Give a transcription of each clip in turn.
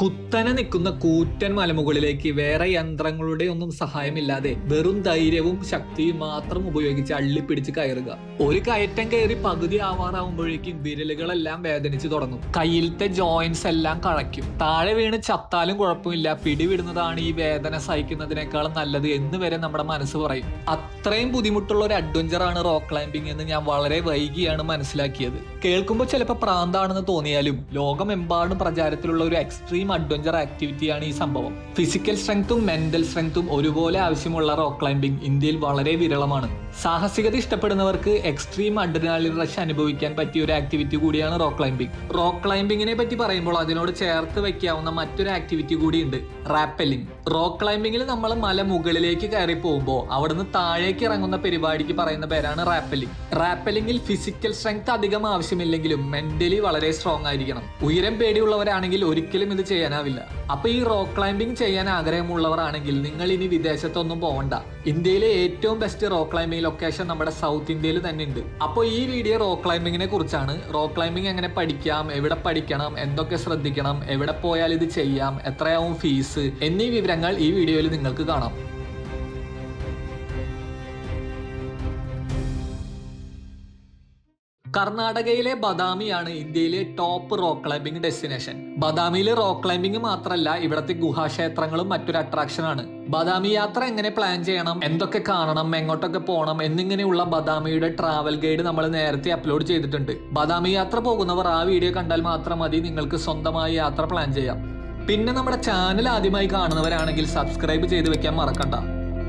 കുത്തനെ നിൽക്കുന്ന കൂറ്റൻ മലമുകളിലേക്ക് വേറെ യന്ത്രങ്ങളുടെ ഒന്നും സഹായമില്ലാതെ വെറും ധൈര്യവും ശക്തിയും മാത്രം ഉപയോഗിച്ച് അള്ളിപ്പിടിച്ച് കയറുക. ഒരു കയറ്റം കയറി പകുതി ആവാറാവുമ്പോഴേക്കും വിരലുകളെല്ലാം വേദനിച്ചു തുടങ്ങും. കയ്യിലത്തെ ജോയിന്റ്സ് എല്ലാം കഴയ്ക്കും. താഴെ വീണ് ചത്താലും കുഴപ്പമില്ല. പിടിവിടുന്നതാണ് ഈ വേദന സഹിക്കുന്നതിനേക്കാളും നല്ലത് എന്ന് വരെ നമ്മുടെ മനസ്സ് പറയും. അത്രയും ബുദ്ധിമുട്ടുള്ള ഒരു അഡ്വഞ്ചറാണ് റോക്ക് ക്ലൈംബിംഗ് എന്ന് ഞാൻ വളരെ വൈകിയാണ് മനസ്സിലാക്കിയത്. കേൾക്കുമ്പോൾ ചിലപ്പോൾ പ്രാന്താണെന്ന് തോന്നിയാലും ലോകമെമ്പാടും പ്രചാരത്തിലുള്ള ഒരു എക്സ്ട്രീം അഡ്വഞ്ചർ ആക്ടിവിറ്റിയാണ് ഈ സംഭവം. ഫിസിക്കൽ സ്ട്രെങ്ത്തും മെന്റൽ സ്ട്രെങ്ത്തും ഒരുപോലെ ആവശ്യമുള്ള റോക്ക് ക്ലൈംബിംഗ് ഇന്ത്യയിൽ വളരെ വിരളമാണ്. സാഹസികത ഇഷ്ടപ്പെടുന്നവർക്ക് എക്സ്ട്രീം അഡ്രിനാലിൻ റഷ് അനുഭവിക്കാൻ പറ്റിയ ഒരു ആക്ടിവിറ്റി കൂടിയാണ് റോക്ക് ക്ലൈംബിംഗ് റോക്ക് ക്ലൈംബിങ്ങിനെ പറ്റി പറയുമ്പോൾ അതിനോട് ചേർത്ത് വെക്കാവുന്ന മറ്റൊരു ആക്ടിവിറ്റി കൂടിയുണ്ട് റാപ്പലിംഗ് റോക്ക് ക്ലൈംബിങ്ങിൽ നമ്മൾ മല മുകളിലേക്ക് കയറി പോകുമ്പോൾ അവിടുന്ന് താഴേക്ക് ഇറങ്ങുന്ന പരിപാടിക്ക് പറയുന്ന പേരാണ് റാപ്പലിംഗ് റാപ്പലിംഗിൽ ഫിസിക്കൽ സ്ട്രെങ്ത് അധികം ആവശ്യമില്ലെങ്കിലും മെന്റലി വളരെ സ്ട്രോങ് ആയിരിക്കണം. ഉയരം പേടിയുള്ളവരാണെങ്കിൽ ഒരിക്കലും ഇത് ചെയ്യാനാവില്ല. അപ്പൊ ഈ റോക്ക് ക്ലൈംബിംഗ് ചെയ്യാൻ ആഗ്രഹമുള്ളവരാണെങ്കിൽ നിങ്ങൾ ഇനി വിദേശത്തൊന്നും പോകണ്ട ഇന്ത്യയിലെ ഏറ്റവും ബെസ്റ്റ് റോക്ക് ക്ലൈംബിംഗ് ലൊക്കേഷൻ നമ്മുടെ സൗത്ത് ഇന്ത്യയിൽ തന്നെ ഉണ്ട്. അപ്പോൾ ഈ വീഡിയോ റോക്ക് ക്ലൈംബിങ്ങിനെ കുറിച്ചാണ് റോക്ക് ക്ലൈംബിംഗ് എങ്ങനെ പഠിക്കാം എവിടെ പഠിക്കണം എന്തൊക്കെ ശ്രദ്ധിക്കണം എവിടെ പോയാൽ ഇത് ചെയ്യാം എത്രയാവും ഫീസ് എന്നീ വിവരങ്ങൾ ഈ വീഡിയോയിൽ നിങ്ങൾക്ക് കാണാം. കർണാടകയിലെ ബദാമിയാണ് ഇന്ത്യയിലെ ടോപ്പ് റോക്ക് ക്ലൈംബിംഗ് ഡെസ്റ്റിനേഷൻ ബദാമിയിലെ റോക്ക് ക്ലൈംബിംഗ് മാത്രമല്ല ഇവിടത്തെ ഗുഹാക്ഷേത്രങ്ങളും മറ്റൊരു അട്രാക്ഷനാണ് ബദാമി യാത്ര എങ്ങനെ പ്ലാൻ ചെയ്യണം എന്തൊക്കെ കാണണം എങ്ങോട്ടൊക്കെ പോകണം എന്നിങ്ങനെയുള്ള ബദാമിയുടെ ട്രാവൽ ഗൈഡ് നമ്മൾ നേരത്തെ അപ്ലോഡ് ചെയ്തിട്ടുണ്ട്. ബദാമി യാത്ര പോകുന്നവർ ആ വീഡിയോ കണ്ടാൽ മാത്രം മതി നിങ്ങൾക്ക് സ്വന്തമായി യാത്ര പ്ലാൻ ചെയ്യാം. പിന്നെ നമ്മുടെ ചാനൽ ആദ്യമായി കാണുന്നവരാണെങ്കിൽ സബ്സ്ക്രൈബ് ചെയ്ത് വെക്കാൻ മറക്കണ്ട.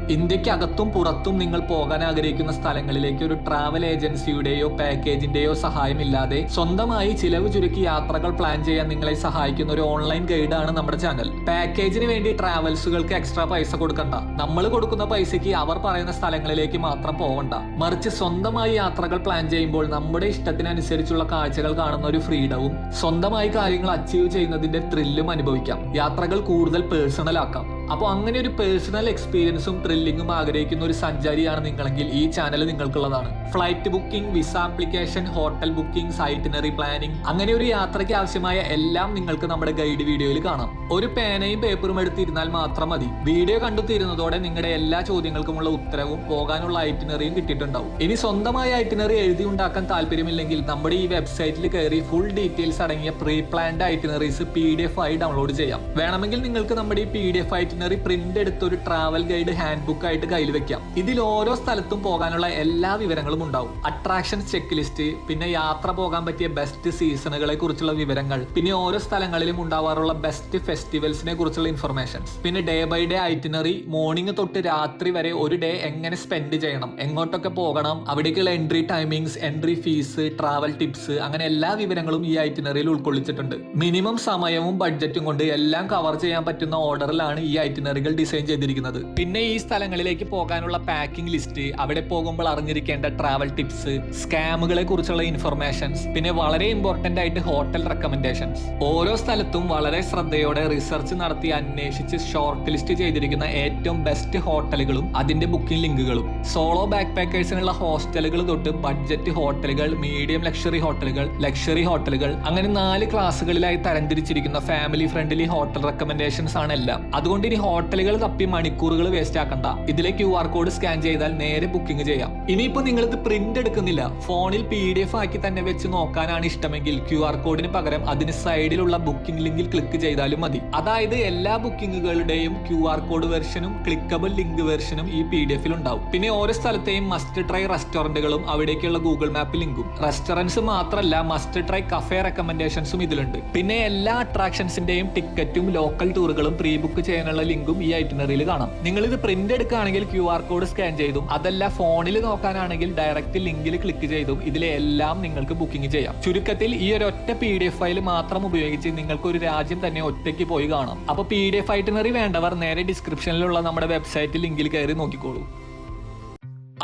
ഇന്ത്യക്കകത്തും പുറത്തും നിങ്ങൾ പോകാൻ ആഗ്രഹിക്കുന്ന സ്ഥലങ്ങളിലേക്ക് ഒരു ട്രാവൽ ഏജൻസിയുടെയോ പാക്കേജിന്റെയോ സഹായമില്ലാതെ സ്വന്തമായി ചിലവ് ചുരുക്കി യാത്രകൾ പ്ലാൻ ചെയ്യാൻ നിങ്ങളെ സഹായിക്കുന്ന ഒരു ഓൺലൈൻ ഗൈഡാണ് നമ്മുടെ ചാനൽ പാക്കേജിന് വേണ്ടി ട്രാവൽസുകൾക്ക് എക്സ്ട്രാ പൈസ കൊടുക്കണ്ട. നമ്മൾ കൊടുക്കുന്ന പൈസയ്ക്ക് അവർ പറയുന്ന സ്ഥലങ്ങളിലേക്ക് മാത്രം പോകണ്ട മറിച്ച് സ്വന്തമായി യാത്രകൾ പ്ലാൻ ചെയ്യുമ്പോൾ നമ്മുടെ ഇഷ്ടത്തിനനുസരിച്ചുള്ള കാഴ്ചകൾ കാണുന്ന ഒരു ഫ്രീഡവും സ്വന്തമായി കാര്യങ്ങൾ അച്ചീവ് ചെയ്യുന്നതിന്റെ ത്രില്ലും അനുഭവിക്കാം. യാത്രകൾ കൂടുതൽ പേഴ്സണൽ ആക്കാം. അപ്പോൾ അങ്ങനെ ഒരു പേഴ്സണൽ എക്സ്പീരിയൻസും ത്രില്ലിങ്ങും ആഗ്രഹിക്കുന്ന ഒരു സഞ്ചാരിയാണ് നിങ്ങളെങ്കിൽ ഈ channel നിങ്ങൾക്കുള്ളതാണ്. Flight booking visa application hotel booking itinerary planning അങ്ങനെ ഒരു യാത്രയ്ക്ക് ആവശ്യമായ എല്ലാം നിങ്ങൾക്ക് നമ്മുടെ ഗൈഡ് വീഡിയോയിൽ കാണാം. ഒരു പേനയും പേപ്പറും എടുത്തിരുന്നാൽ മാത്രം മതി. വീഡിയോ കണ്ടു തീരുന്നതോടെ നിങ്ങളുടെ എല്ലാ ചോദ്യങ്ങൾക്കുമുള്ള ഉത്തരവും പോകാനുള്ള ഐറ്റിനറിയും കിട്ടിയിട്ടുണ്ടാവും. ഇനി സ്വന്തമായി ഐറ്റിനറി എഴുതി ഉണ്ടാക്കാൻ താല്പര്യമില്ലെങ്കിൽ നമ്മുടെ ഈ വെബ്സൈറ്റിൽ കയറി ഫുൾ ഡീറ്റെയിൽസ് അടങ്ങിയ pre planned itineraries P D F ആയി ഡൗൺലോഡ് ചെയ്യാം. വേണമെങ്കിൽ നിങ്ങൾക്ക് നമ്മുടെ ഈ P D F itinerary print എടുത്ത ഒരു ട്രാവൽ ഗൈഡ് ഹാൻഡ് ബുക്ക് ആയിട്ട് കയ്യിൽ വെക്കാം. ഇതിൽ ഓരോ സ്ഥലത്തും പോകാനുള്ള എല്ലാ വിവരങ്ങളും ഉണ്ടാവും. അട്രാക്ഷൻസ് ചെക്ക് ലിസ്റ്റ് പിന്നെ യാത്ര പോകാൻ പറ്റിയ ബെസ്റ്റ് സീസണുകളെ കുറിച്ചുള്ള വിവരങ്ങൾ പിന്നെ ഓരോ സ്ഥലങ്ങളിലും ഉണ്ടാവാറുള്ള ബെസ്റ്റ് ഫെസ്റ്റിവൽസിനെ കുറിച്ചുള്ള ഇൻഫർമേഷൻസ് പിന്നെ day by day itinerary morning തൊട്ട് രാത്രി വരെ ഒരു ഡേ എങ്ങനെ സ്പെൻഡ് ചെയ്യണം എങ്ങോട്ടൊക്കെ പോകണം അവിടേക്കുള്ള entry timings entry fees travel tips അങ്ങനെ എല്ലാ വിവരങ്ങളും ഈ ഐറ്റിനറിയിൽ ഉൾക്കൊള്ളിച്ചിട്ടുണ്ട്. മിനിമം സമയവും ബഡ്ജറ്റും കൊണ്ട് എല്ലാം കവർ ചെയ്യാൻ പറ്റുന്ന ഓർഡറിലാണ് ഈ ഐറ്റിനറികൾ ഡിസൈൻ ചെയ്തിരിക്കുന്നത്. പിന്നെ ഈ സ്ഥലങ്ങളിലേക്ക് പോകാനുള്ള പാക്കിംഗ് ലിസ്റ്റ് അവിടെ പോകുമ്പോൾ അറിഞ്ഞിരിക്കേണ്ട ട്രാവൽ ടിപ്സ് സ്കാമുകളെ കുറിച്ചുള്ള ഇൻഫർമേഷൻസ് പിന്നെ വളരെ ഇമ്പോർട്ടന്റ് ആയിട്ട് ഹോട്ടൽ റെക്കമെൻഡേഷൻസ് ഓരോ സ്ഥലത്തും വളരെ ശ്രദ്ധയോടെ റിസർച്ച് നടത്തി അന്വേഷിച്ച് ഷോർട്ട് ലിസ്റ്റ് ചെയ്തിരിക്കുന്ന ഏറ്റവും ബെസ്റ്റ് ഹോട്ടലുകളും അതിന്റെ ബുക്കിംഗ് ലിങ്കുകളും സോളോ ബാക്ക് പാക്കേഴ്സിനുള്ള ഹോസ്റ്റലുകൾ തൊട്ട് ബഡ്ജറ്റ് ഹോട്ടലുകൾ മീഡിയം ലക്ഷറി ഹോട്ടലുകൾ ലക്ഷറി ഹോട്ടലുകൾ അങ്ങനെ നാല് ക്ലാസ്സുകളിലായി തരംതിരിച്ചിരിക്കുന്ന ഫാമിലി ഫ്രണ്ട്ലി ഹോട്ടൽ റെക്കമെൻഡേഷൻസ് ആണ് എല്ലാം. അതുകൊണ്ട് ഇനി ഹോട്ടലുകൾ തപ്പി മണിക്കൂറുകൾ വേസ്റ്റ് ആക്കണ്ട. ഇതിലെ ക്യു ആർ കോഡ് സ്കാൻ ചെയ്താൽ നേരെ ബുക്കിംഗ് ചെയ്യാം. ഇനിയിപ്പോ നിങ്ങൾ ഇത് പ്രിന്റ് എടുക്കുന്നില്ല. ഫോണിൽ പി ഡി എഫ് ആക്കി തന്നെ വെച്ച് നോക്കാനാണ് ഇഷ്ടമെങ്കിൽ ക്യു ആർ കോഡിന് പകരം അതിന് സൈഡിലുള്ള ബുക്കിംഗ് ലിങ്കിൽ ക്ലിക്ക് ചെയ്താലും മതി. അതായത് എല്ലാ ബുക്കിംഗുകളുടെയും Q R code വെർഷനും clickable link വെർഷനും ഈ പി ഡി എഫിൽ ഉണ്ടാവും. പിന്നെ ഓരോ സ്ഥലത്തെയും മസ്റ്റ് ട്രൈ റെസ്റ്റോറന്റുകളും അവിടേക്കുള്ള ഗൂഗിൾ മാപ്പ് ലിങ്കും. റെസ്റ്റോറന്റ്സ് മാത്രമല്ല മസ്റ്റ് ട്രൈ കഫേ റെക്കമെൻഡേഷൻസും ഇതിലുണ്ട്. പിന്നെ എല്ലാ അട്രാക്ഷൻസിന്റെയും ടിക്കറ്റും ലോക്കൽ ടൂറുകളും പ്രീ ബുക്ക് ചെയ്യാനുള്ള ലിങ്കും ഈ ഐറ്റിനറിയിൽ കാണാം. നിങ്ങൾ ഇത് പ്രിന്റ് എടുക്കുകയാണെങ്കിൽ ക്യു ആർ കോഡ് സ്കാൻ ചെയ്തും അതല്ല ഫോണിൽ നോക്കാനാണെങ്കിൽ ഡയറക്റ്റ് ലിങ്കിൽ ക്ലിക്ക് ചെയ്തും ഇതിലെ എല്ലാം നിങ്ങൾക്ക് ബുക്കിംഗ് ചെയ്യാം. ചുരുക്കത്തിൽ ഈ ഒരു ഒറ്റ പി ഡി എഫ് ഫയൽ മാത്രം ഉപയോഗിച്ച് നിങ്ങൾക്ക് ഒരു രാജ്യം തന്നെ ഒറ്റയ്ക്ക് പോയി കാണാം. അപ്പൊ പി ഡി എഫ് ഐറ്റിനറി വേണ്ടവർ നേരെ ഡിസ്ക്രിപ്ഷനിലുള്ള നമ്മുടെ വെബ്സൈറ്റ് ലിങ്കിൽ കയറി നോക്കിക്കോളൂ.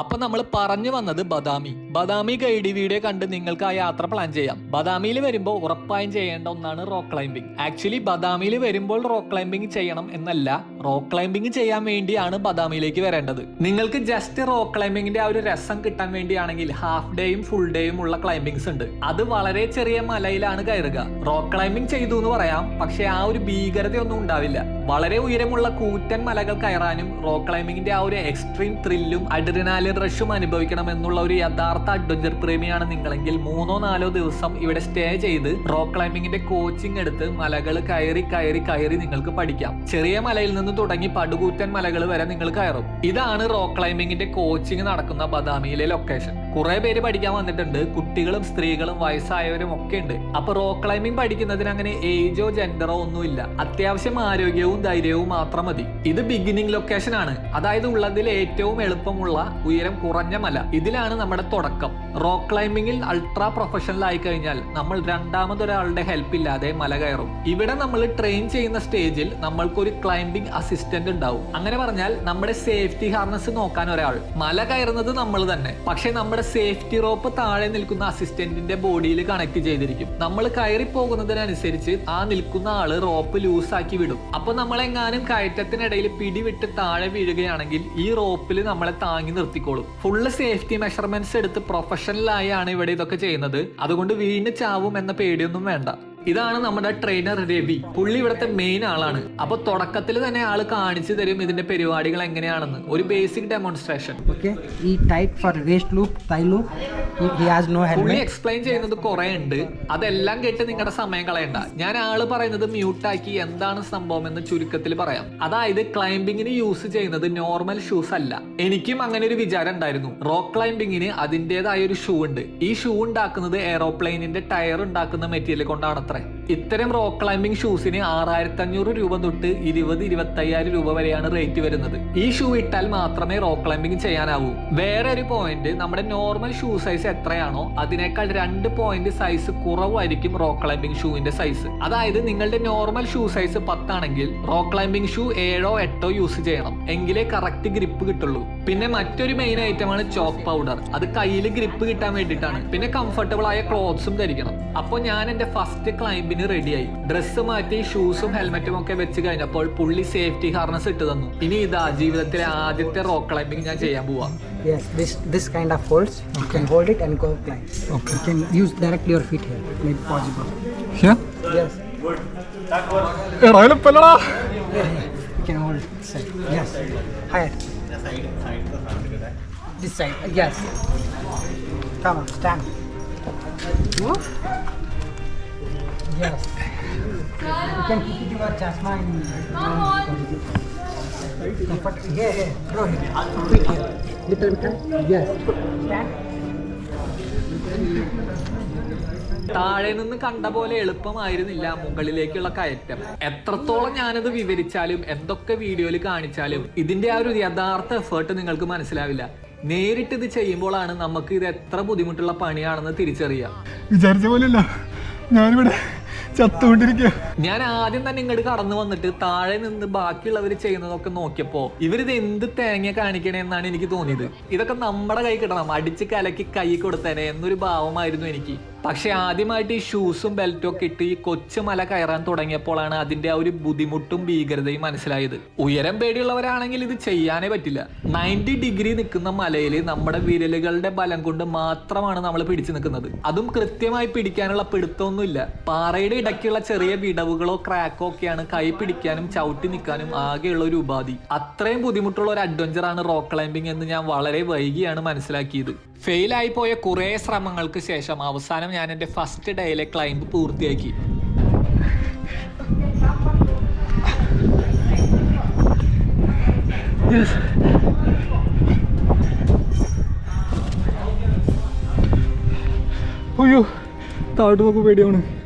അപ്പൊ നമ്മൾ പറഞ്ഞു വന്നത് ബദാമി. ബദാമി ഗൈഡ് വീഡിയോ കണ്ട് നിങ്ങൾക്ക് ആ യാത്ര പ്ലാൻ ചെയ്യാം. ബദാമിയിൽ വരുമ്പോൾ ഉറപ്പായും ചെയ്യേണ്ട ഒന്നാണ് റോക്ക് ക്ലൈംബിംഗ് ആക്ച്വലി ബദാമിയിൽ വരുമ്പോൾ റോക്ക് ക്ലൈംബിംഗ് ചെയ്യണം എന്നല്ല റോക്ക് ക്ലൈംബിംഗ് ചെയ്യാൻ വേണ്ടിയാണ് ബദാമിയിലേക്ക് വരേണ്ടത്. നിങ്ങൾക്ക് ജസ്റ്റ് റോക്ക് ക്ലൈംബിങ്ങിന്റെ ആ ഒരു രസം കിട്ടാൻ വേണ്ടിയാണെങ്കിൽ ഹാഫ് ഡേയും ഫുൾ ഡേയും ഉള്ള ക്ലൈംബിങ്സ് ഉണ്ട്. അത് വളരെ ചെറിയ മലയിലാണ് കയറുക. റോക്ക് ക്ലൈംബിംഗ് ചെയ്തു എന്ന് പറയാം. പക്ഷെ ആ ഒരു ഭീകരതയൊന്നും ഉണ്ടാവില്ല. വളരെ ഉയരമുള്ള കൂറ്റൻ മലകൾ കയറാനും റോക്ക് ക്ലൈംബിങ്ങിന്റെ ആ ഒരു എക്സ്ട്രീം ത്രില്ലും അഡ്രിനാലിൻ റഷും അനുഭവിക്കണം എന്നുള്ള ഒരു യഥാർത്ഥ അഡ്വഞ്ചർ പ്രേമിയാണ് നിങ്ങളെങ്കിൽ മൂന്നോ നാലോ ദിവസം ഇവിടെ സ്റ്റേ ചെയ്ത് റോക്ക് ക്ലൈംബിങ്ങിന്റെ കോച്ചിങ് എടുത്ത് മലകൾ കയറി കയറി കയറി നിങ്ങൾക്ക് പഠിക്കാം. ചെറിയ മലയിൽ നിന്ന് തുടങ്ങി പടുകൂറ്റൻ മലകൾ വരെ നിങ്ങൾ കയറും. ഇതാണ് റോക്ക് ക്ലൈമ്പിങ്ങിന്റെ കോച്ചിങ് നടക്കുന്ന ബദാമിയിലെ ലൊക്കേഷൻ കുറെ പേര് പഠിക്കാൻ വന്നിട്ടുണ്ട്. കുട്ടികളും സ്ത്രീകളും വയസ്സായവരും ഒക്കെ ഉണ്ട്. അപ്പൊ റോക്ക് ക്ലൈമ്പിംഗ് പഠിക്കുന്നതിന് അങ്ങനെ ഏജോ ജെൻഡറോ ഒന്നുമില്ല. അത്യാവശ്യം ആരോഗ്യവും ധൈര്യവും മാത്രം മതി. ഇത് ബിഗിനിങ് ലൊക്കേഷൻ ആണ്. അതായത് ഉള്ളതിൽ ഏറ്റവും എളുപ്പമുള്ള ഉയരം കുറഞ്ഞ മല. ഇതിലാണ് നമ്മുടെ തുടക്കം. റോക്ക് ക്ലൈമ്പിങ്ങിൽ അൾട്രാ പ്രൊഫഷണൽ ആയി കഴിഞ്ഞാൽ നമ്മൾ രണ്ടാമതൊരാളുടെ ഹെൽപ്പ് ഇല്ലാതെ മല കയറും. ഇവിടെ നമ്മൾ ട്രെയിൻ ചെയ്യുന്ന സ്റ്റേജിൽ നമ്മൾക്കൊരു ക്ലൈംബിംഗ് അസിസ്റ്റന്റ് ഉണ്ടാവും. അങ്ങനെ പറഞ്ഞാൽ നമ്മുടെ സേഫ്റ്റി ഹാർനസ് നോക്കാൻ ഒരാൾ. മല കയറുന്നത് നമ്മൾ തന്നെ. പക്ഷെ നമ്മുടെ സേഫ്റ്റി റോപ്പ് താഴെ നിൽക്കുന്ന അസിസ്റ്റന്റിന്റെ ബോഡിയിൽ കണക്ട് ചെയ്തിരിക്കും. നമ്മൾ കയറി പോകുന്നതിനനുസരിച്ച് ആ നിൽക്കുന്ന ആൾ റോപ്പ് ലൂസാക്കി വിടും. അപ്പൊ നമ്മളെങ്ങാനും കയറ്റത്തിനിടയിൽ പിടിവിട്ട് താഴെ വീഴുകയാണെങ്കിൽ ഈ റോപ്പിൽ നമ്മളെ താങ്ങി നിർത്തിക്കോളും. ഫുള്ള് സേഫ്റ്റി മെഷർമെന്റ്സ് എടുത്ത് പ്രൊഫഷണലായാണ് ഇവിടെ ഇതൊക്കെ ചെയ്യുന്നത്. അതുകൊണ്ട് വീണ് ചാവും എന്ന പേടിയൊന്നും വേണ്ട. ഇതാണ് നമ്മുടെ ട്രെയിനർ രവി. പുള്ളി ഇവിടുത്തെ മെയിൻ ആളാണ്. അപ്പൊ തുടക്കത്തിൽ തന്നെ ആൾ കാണിച്ചു തരും ഇതിന്റെ പരിപാടികൾ എങ്ങനെയാണെന്ന്. ഒരു ബേസിക് ഡെമോൺസ്ട്രേഷൻ ഓക്കെ ഈ ടൈപ്പ് ഫോർ വേസ്റ്റ് ലൂപ്പ് തൈ loop. Has no. എക്സ്പ്ലെയിൻ ചെയ്യുന്നത് കുറെ ഉണ്ട്. അതെല്ലാം കേട്ട് നിങ്ങളുടെ സമയം കളയണ്ട. ഞാൻ ആൾ പറയുന്നത് മ്യൂട്ടാക്കി എന്താണ് സംഭവം എന്ന് ചുരുക്കത്തിൽ പറയാം. അതായത് ക്ലൈംബിങ്ങിന് യൂസ് ചെയ്യുന്നത് നോർമൽ ഷൂസ് അല്ല. എനിക്കും അങ്ങനെ ഒരു വിചാരം ഉണ്ടായിരുന്നു. റോക്ക് ക്ലൈംബിങ്ങിന് അതിന്റെതായ ഒരു ഷൂ ഉണ്ട്. ഈ ഷൂ ഉണ്ടാക്കുന്നത് എയറോപ്ലെയിനിന്റെ ടയർ ഉണ്ടാക്കുന്ന മെറ്റീരിയൽ കൊണ്ടാണ് അത്രേ ഇത്തരം റോക്ക് ക്ലൈംബിംഗ് ഷൂസിന് ആറായിരത്തി അഞ്ഞൂറ് രൂപ തൊട്ട് ഇരുപത് ഇരുപത്തയ്യായിരം രൂപ വരെയാണ് റേറ്റ് വരുന്നത്. ഈ ഷൂ ഇട്ടാൽ മാത്രമേ റോക്ക് ക്ലൈംബിംഗ് ചെയ്യാനാവൂ. വേറെ ഒരു പോയിന്റ് നമ്മുടെ നോർമൽ ഷൂ സൈസ് എത്രയാണോ അതിനേക്കാൾ രണ്ട് പോയിന്റ് സൈസ് കുറവായിരിക്കും റോക്ക് ക്ലൈംബിംഗ് ഷൂവിന്റെ സൈസ് അതായത് നിങ്ങളുടെ നോർമൽ ഷൂ സൈസ് പത്താണെങ്കിൽ റോക്ക് ക്ലൈംബിംഗ് ഷൂ ഏഴോ എട്ടോ യൂസ് ചെയ്യണം. എങ്കിലേ കറക്റ്റ് ഗ്രിപ്പ് കിട്ടുള്ളൂ. പിന്നെ മറ്റൊരു മെയിൻ ഐറ്റമാണ് ചോക്ക് പൗഡർ അത് കയ്യിൽ ഗ്രിപ്പ് കിട്ടാൻ വേണ്ടിയിട്ടാണ്. പിന്നെ കംഫർട്ടബിൾ ആയ ക്ലോത്ത്സും ധരിക്കണം. അപ്പോൾ ഞാൻ എന്റെ ഫസ്റ്റ് ക്ലൈംബിന് റെഡിയായി ഡ്രസ്സ് മാറ്റി ഷൂസും ഹെൽമെറ്റും ഒക്കെ വെച്ച് കഴിഞ്ഞപ്പോൾ പുള്ളി സേഫ്റ്റി ഹാർനസ് ഇട്ട് തന്നു ഇനി ഇതാ ജീവിതത്തിലെ ആദ്യത്തെ റോക്ക് ക്ലൈമ്പിംഗ് ഞാൻ ചെയ്യാൻ പോവാം Yes, this this kind of holds. You can hold it and go climb. Okay. You can use directly your feet here. Maybe possible. Here? Yes. You can hold side. Yes. Higher. This side. Yes. Come on, stand. Whoop. Yes. You can your chasma in. Here. Little bit. Yes. താഴെ നിന്ന് കണ്ട പോലെ എളുപ്പമായിരുന്നില്ല മുകളിലേക്കുള്ള കയറ്റം എത്രത്തോളം ഞാനത് വിവരിച്ചാലും എന്തൊക്കെ വീഡിയോയിൽ കാണിച്ചാലും ഇതിന്റെ ആ ഒരു യഥാർത്ഥ എഫേർട്ട് നിങ്ങൾക്ക് മനസ്സിലാവില്ല നേരിട്ട് ഇത് ചെയ്യുമ്പോഴാണ് നമുക്ക് ഇത് എത്ര ബുദ്ധിമുട്ടുള്ള പണിയാണെന്ന് തിരിച്ചറിയാം വിചാരിച്ച പോലെയല്ല ഞാനിവിടെ ചത്തുകൊണ്ടിരിക്കുക ഞാൻ ആദ്യം തന്നെ ഇങ്ങോട്ട് കടന്നു വന്നിട്ട് താഴെ നിന്ന് ബാക്കിയുള്ളവർ ചെയ്യുന്നതൊക്കെ നോക്കിയപ്പോ ഇവരിത് എന്ത് തേങ്ങ കാണിക്കണേ എന്നാണ് എനിക്ക് തോന്നിയത്. ഇതൊക്കെ നമ്മുടെ കൈ കിട്ടണം. അടിച്ച് കലക്കി കൈ കൊടുത്തേനെ എന്നൊരു ഭാവമായിരുന്നു എനിക്ക്. പക്ഷെ ആദ്യമായിട്ട് ഈ ഷൂസും ബെൽറ്റും ഒക്കെ ഇട്ട് ഈ കൊച്ചു മല കയറാൻ തുടങ്ങിയപ്പോഴാണ് അതിന്റെ ആ ഒരു ബുദ്ധിമുട്ടും ഭീകരതയും മനസ്സിലായത്. ഉയരം പേടിയുള്ളവരാണെങ്കിൽ ഇത് ചെയ്യാനേ പറ്റില്ല. നയന്റി ഡിഗ്രി നിൽക്കുന്ന മലയിൽ നമ്മുടെ വിരലുകളുടെ ബലം കൊണ്ട് മാത്രമാണ് നമ്മൾ പിടിച്ചു നിൽക്കുന്നത്. അതും കൃത്യമായി പിടിക്കാനുള്ള പിടുത്തമൊന്നുമില്ല. പാറയുടെ ഇടയ്ക്കുള്ള ചെറിയ വിടവുകളോ ക്രാക്കോ ഒക്കെയാണ് കൈ പിടിക്കാനും ചവിട്ടി നിൽക്കാനും ആകെയുള്ള ഒരു ഉപാധി. അത്രയും ബുദ്ധിമുട്ടുള്ള ഒരു അഡ്വഞ്ചറാണ് റോക്ക് ക്ലൈംബിംഗ് എന്ന് ഞാൻ വളരെ വൈകിയാണ് മനസ്സിലാക്കിയത്. ഫെയിലായി പോയ കുറേ ശ്രമങ്ങൾക്ക് ശേഷം അവസാനം ഞാൻ എന്റെ ഫസ്റ്റ് ഡേയിലെ ക്ലൈംബ് പൂർത്തിയാക്കി. അയ്യോ താഴോട്ട് നോക്കുമ്പോൾ പേടിയാണ്.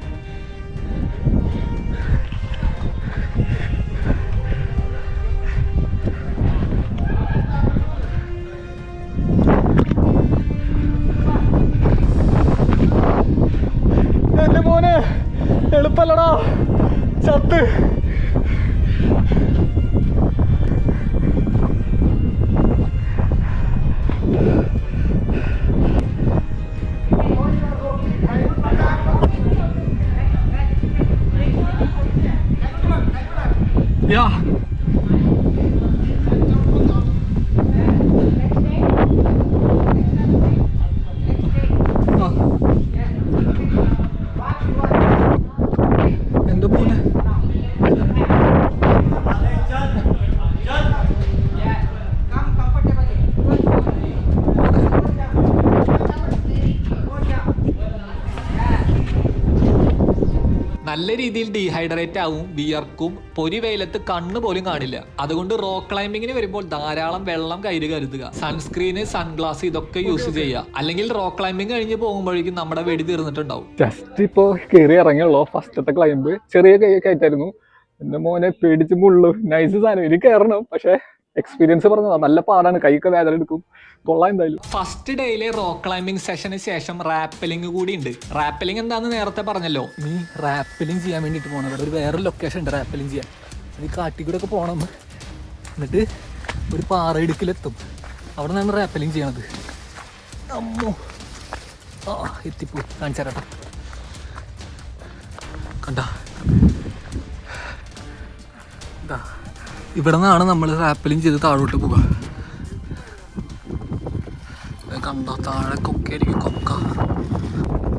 രീതിയിൽ ഡീഹൈഡ്രേറ്റ് ആവും വിയർക്കും പൊരി വെയിലത്ത് കണ്ണ് പോലും കാണില്ല. അതുകൊണ്ട് റോക്ക് ക്ലൈമ്പിങ്ങിന് വരുമ്പോൾ ധാരാളം വെള്ളം കയ്യിൽ കരുതുക. സൺസ്ക്രീന് സൺഗ്ലാസ് ഇതൊക്കെ യൂസ് ചെയ്യുക. അല്ലെങ്കിൽ റോക്ക് ക്ലൈമ്പിംഗ് കഴിഞ്ഞ് പോകുമ്പോഴേക്കും നമ്മുടെ വെടി തീർന്നിട്ടുണ്ടാവും. ജസ്റ്റ് ഇപ്പോ കയറി ഇറങ്ങിയുള്ളൂ. ഫസ്റ്റത്തെ ക്ലൈമ്പ് ചെറിയ കൈ കയറ്റായിരുന്നു എന്റെ മോനെ പേടിച്ച് മുള്ളു. നൈസ് സാധനം. ഇനി കയറണം പക്ഷേ എക്സ്പീരിയൻസ് പറഞ്ഞതാ. നല്ല പാടാണ്. കൈയൊക്കെ വേദന എടുക്കും കൊള്ളാം എന്തായാലും. ഫസ്റ്റ് ഡേയിലെ റോക്ക് ക്ലൈമ്പിംഗ് സെഷന് ശേഷം റാപ്പലിംഗ് കൂടി ഉണ്ട്. റാപ്പലിംഗ് എന്താന്ന് നേരത്തെ പറഞ്ഞല്ലോ. നീ റാപ്പലിംഗ് ചെയ്യാൻ വേണ്ടിട്ട് പോകണം ഇവിടെ ഒരു വേറെ ലൊക്കേഷൻ ഉണ്ട് റാപ്പലിംഗ് ചെയ്യാൻ. നീ കാട്ടിക്കൂടെ ഒക്കെ പോകണം എന്നിട്ട് ഒരു പാറ ഇടുക്കിലെത്തും. അവിടെ നിന്നാണ് റാപ്പലിംഗ് ചെയ്യണത്. അമ്മോ. ആ എത്തിപ്പോ. കാണിച്ചാരട്ടോ കണ്ട. ഇവിടെ നിന്നാണ് നമ്മൾ റാപ്പലിംഗ് ചെയ്ത് താഴോട്ട് പോവുക. കണ്ടോ താഴെ കൊക്കയായിരിക്കും കൊക്ക.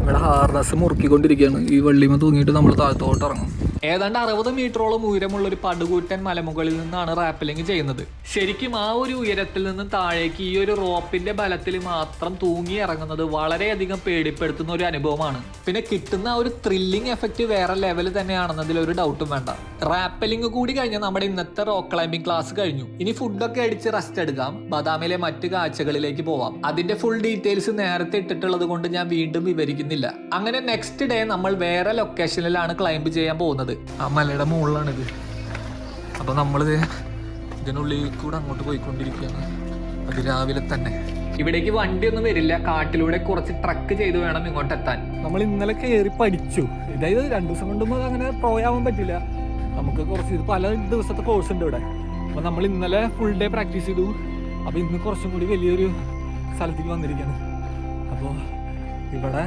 ഇവിടെ ഹാർനസ് മുറുക്കിക്കൊണ്ടിരിക്കുകയാണ്. ഈ വെള്ളിമ തൂങ്ങിയിട്ട് നമ്മൾ താഴത്തോട്ട് ഇറങ്ങും. ഏതാണ്ട് അറുപത് മീറ്ററോളം ഉയരമുള്ള ഒരു പടുകൂറ്റൻ മലമുകളിൽ നിന്നാണ് റാപ്പലിംഗ് ചെയ്യുന്നത്. ശരിക്കും ആ ഒരു ഉയരത്തിൽ നിന്ന് താഴേക്ക് ഈ ഒരു റോപ്പിന്റെ ബലത്തിൽ മാത്രം തൂങ്ങി ഇറങ്ങുന്നത് വളരെയധികം പേടിപ്പെടുത്തുന്ന ഒരു അനുഭവമാണ്. പിന്നെ കിട്ടുന്ന ഒരു ത്രില്ലിംഗ് എഫക്റ്റ് വേറെ ലെവൽ തന്നെയാണെന്നതിൽ ഒരു ഡൗട്ടും വേണ്ട. റാപ്പലിംഗ് കൂടി കഴിഞ്ഞാൽ നമ്മുടെ ഇന്നത്തെ റോക്ക് ക്ലൈമ്പിംഗ് ക്ലാസ് കഴിഞ്ഞു. ഇനി ഫുഡൊക്കെ അടിച്ച് റെസ്റ്റ് എടുക്കാം. ബദാമിലെ മറ്റ് കാഴ്ചകളിലേക്ക് പോവാം. അതിന്റെ ഫുൾ ഡീറ്റെയിൽസ് നേരത്തെ ഇട്ടിട്ടുള്ളത് കൊണ്ട് ഞാൻ വീണ്ടും വിവരിക്കുന്നില്ല. അങ്ങനെ നെക്സ്റ്റ് ഡേ നമ്മൾ വേറെ ലൊക്കേഷനിലാണ് ക്ലൈംബ് ചെയ്യാൻ പോകുന്നത്. ആ മലയുടെ മുകളിലാണിത്. അപ്പോൾ നമ്മളിത് ഇതിനുള്ളിൽ കൂടെ അങ്ങോട്ട് പോയിക്കൊണ്ടിരിക്കുകയാണ്. അത് രാവിലെ തന്നെ. ഇവിടേക്ക് വണ്ടി ഒന്നും വരില്ല. കാട്ടിലൂടെ കുറച്ച് ട്രക്ക് ചെയ്ത് വേണം ഇങ്ങോട്ട് എത്താൻ. നമ്മൾ ഇന്നലെ കയറി പഠിച്ചു. ഇതായത് രണ്ടു ദിവസം കൊണ്ടൊന്നും അങ്ങനെ പോയാവാൻ പറ്റില്ല. നമുക്ക് കുറച്ച് ഇത് പല ദിവസത്തെ കോഴ്സ് ഉണ്ട് ഇവിടെ. അപ്പോൾ നമ്മൾ ഇന്നലെ ഫുൾ ഡേ പ്രാക്ടീസ് ചെയ്തു. അപ്പോൾ ഇന്ന് കുറച്ചും കൂടി വലിയൊരു സ്ഥലത്തേക്ക് വന്നിരിക്കുകയാണ്. അപ്പോൾ ഇവിടെ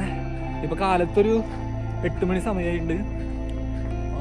ഇപ്പോൾ കാലത്തൊരു എട്ട് മണി സമയമായിട്ടുണ്ട്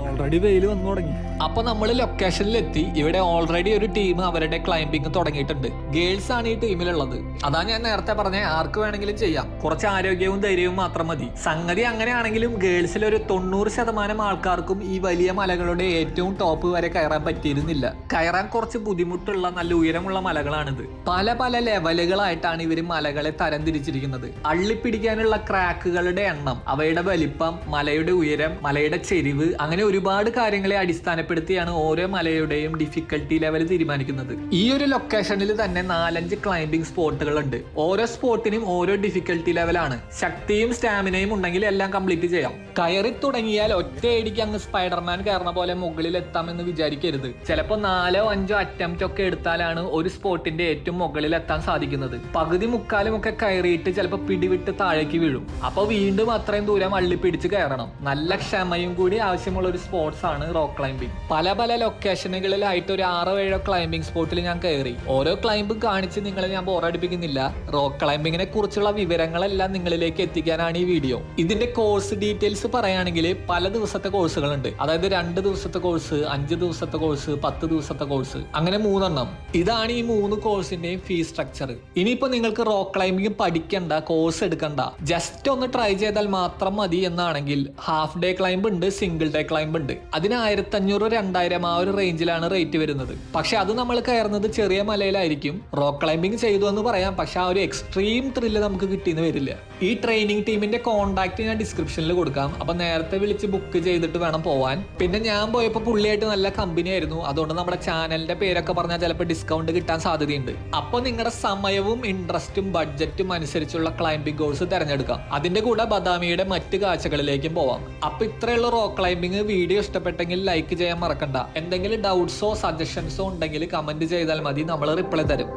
ഓൾറെഡി വെയിൽ വന്നു തുടങ്ങി. അപ്പൊ നമ്മൾ ലൊക്കേഷനിലെത്തി ഇവിടെ ഓൾറെഡി ഒരു ടീം അവരുടെ ക്ലൈംബിംഗ് തുടങ്ങിയിട്ടുണ്ട്. ഗേൾസ് ആണ് ഈ ടീമിലുള്ളത് അതാ ഞാൻ നേരത്തെ പറഞ്ഞ ആർക്ക് വേണമെങ്കിലും ചെയ്യാം. കുറച്ച് ആരോഗ്യവും ധൈര്യവും മാത്രം മതി. സംഗതി അങ്ങനെയാണെങ്കിലും ഗേൾസിൽ ഒരു തൊണ്ണൂറ് ശതമാനം ആൾക്കാർക്കും ഈ വലിയ മലകളുടെ ഏറ്റവും ടോപ്പ് വരെ കയറാൻ പറ്റിയിരുന്നില്ല. കയറാൻ കുറച്ച് ബുദ്ധിമുട്ടുള്ള നല്ല ഉയരമുള്ള മലകളാണിത്. പല പല ലെവലുകളായിട്ടാണ് ഇവർ മലകളെ തരംതിരിച്ചിരിക്കുന്നത്. അള്ളിപ്പിടിക്കാനുള്ള ക്രാക്കുകളുടെ എണ്ണം അവയുടെ വലിപ്പം മലയുടെ ഉയരം മലയുടെ ചെരിവ് അങ്ങനെ ഒരുപാട് കാര്യങ്ങളെ അടിസ്ഥാനപ്പെടുത്തിയാണ് ഓരോ മലയുടെയും ഡിഫിക്കൽട്ടി ലെവൽ തീരുമാനിക്കുന്നത്. ഈ ഒരു ലൊക്കേഷനിൽ തന്നെ നാലഞ്ച് ക്ലൈംബിംഗ് സ്പോട്ടുകൾ ഉണ്ട് ഓരോ സ്പോട്ടിനും ഓരോ ഡിഫിക്കൽട്ടി ലെവലാണ് ശക്തിയും സ്റ്റാമിനയും ഉണ്ടെങ്കിൽ എല്ലാം കംപ്ലീറ്റ് ചെയ്യാം. കയറി തുടങ്ങിയാൽ ഒറ്റയടിക്ക് അങ്ങ് സ്പൈഡർമാൻ കയറുന്ന പോലെ മുകളിൽ എത്താമെന്ന് വിചാരിക്കരുത്. ചിലപ്പോൾ നാലോ അഞ്ചോ അറ്റംപ്റ്റ് ഒക്കെ എടുത്താലാണ് ഒരു സ്പോട്ടിന്റെ ഏറ്റവും മുകളിൽ എത്താൻ സാധിക്കുന്നത്. പകുതി മുക്കാലും ഒക്കെ കയറിയിട്ട് ചിലപ്പോൾ പിടിവിട്ട് താഴേക്ക് വീഴും. അപ്പോൾ വീണ്ടും അത്രയും ദൂരം അള്ളി പിടിച്ച് കയറണം. നല്ല ക്ഷമയും കൂടി ആവശ്യമുള്ള ഒരു സ്പോർട്സ് ആണ് റോക്ക് ക്ലൈമ്പിംഗ് പല പല ലൊക്കേഷനുകളിലായിട്ട് ഒരു ആറോ ഏഴോ ക്ലൈമ്പിംഗ് സ്പോട്ടിൽ ഞാൻ കയറി ഓരോ ക്ലൈമ്പും കാണിച്ച് നിങ്ങളെ ഞാൻ ബോറടിപ്പിക്കുന്നില്ല റോക്ക് ക്ലൈമ്പിങ്ങിനെ കുറിച്ചുള്ള വിവരങ്ങളെല്ലാം നിങ്ങളിലേക്ക് എത്തിക്കാനാണ് ഈ വീഡിയോ ഇതിന്റെ കോഴ്സ് ഡീറ്റെയിൽസ് പറയുകയാണെങ്കിൽ പല ദിവസത്തെ കോഴ്സുകളുണ്ട് അതായത് രണ്ട് ദിവസത്തെ കോഴ്സ് അഞ്ച് ദിവസത്തെ കോഴ്സ് പത്ത് ദിവസത്തെ കോഴ്സ് അങ്ങനെ മൂന്നെണ്ണം. ഇതാണ് ഈ മൂന്ന് കോഴ്സിന്റെയും ഫീ സ്ട്രക്ചർ ഇനിയിപ്പോ നിങ്ങൾക്ക് റോക്ക് ക്ലൈമ്പിംഗ് പഠിക്കണ്ട കോഴ്സ് എടുക്കണ്ട. ജസ്റ്റ് ഒന്ന് ട്രൈ ചെയ്താൽ മാത്രം മതി എന്നാണെങ്കിൽ ഹാഫ് ഡേ ക്ലൈംബ് ഉണ്ട് സിംഗിൾ ഡേ ക്ലൈംബ് ഉണ്ട്. അതിന് ആയിരത്തി അഞ്ഞൂറ് രണ്ടായിരം ആ ഒരു റേഞ്ചിലാണ് റേറ്റ് വരുന്നത്. പക്ഷെ അത് നമ്മൾ കയറുന്നത് ചെറിയ മലയിലായിരിക്കും. റോക്ക് ക്ലൈംബിംഗ് ചെയ്തു എന്ന് പറയാം. പക്ഷെ ആ ഒരു എക്സ്ട്രീം ത്രില്ല് നമുക്ക് കിട്ടിയെന്ന് വരില്ല. ഈ ട്രെയിനിങ് ടീമിന്റെ കോൺടാക്ട് ഞാൻ ഡിസ്ക്രിപ്ഷനിൽ കൊടുക്കാം. അപ്പൊ നേരത്തെ വിളിച്ച് ബുക്ക് ചെയ്തിട്ട് വേണം പോവാൻ. പിന്നെ ഞാൻ പോയപ്പോൾ പുള്ളിയായിട്ട് നല്ല കമ്പനി ആയിരുന്നു. അതുകൊണ്ട് നമ്മുടെ ചാനലിന്റെ പേരൊക്കെ പറഞ്ഞാൽ ചിലപ്പോൾ ഡിസ്കൗണ്ട് കിട്ടാൻ സാധ്യതയുണ്ട്. അപ്പോൾ നിങ്ങളുടെ സമയവും ഇൻട്രസ്റ്റും ബഡ്ജറ്റും അനുസരിച്ചുള്ള ക്ലൈംബിംഗ് കോഴ്സ് തിരഞ്ഞെടുക്കാം. അതിന്റെ കൂടെ ബദാമിയുടെ മറ്റ് കാഴ്ചകളിലേക്കും പോവാം. അപ്പൊ ഇത്രയുള്ള റോക്ക് ക്ലൈംബിംഗ് വീഡിയോ ഇഷ്ടപ്പെട്ടെങ്കിൽ ലൈക്ക് ചെയ്യാൻ മറക്കണ്ട. എന്തെങ്കിലും ഡൗട്ട്സോ സജഷൻസോ ഉണ്ടെങ്കിൽ കമന്റ് ചെയ്താൽ മതി. നമ്മൾ റിപ്ലൈ തരും.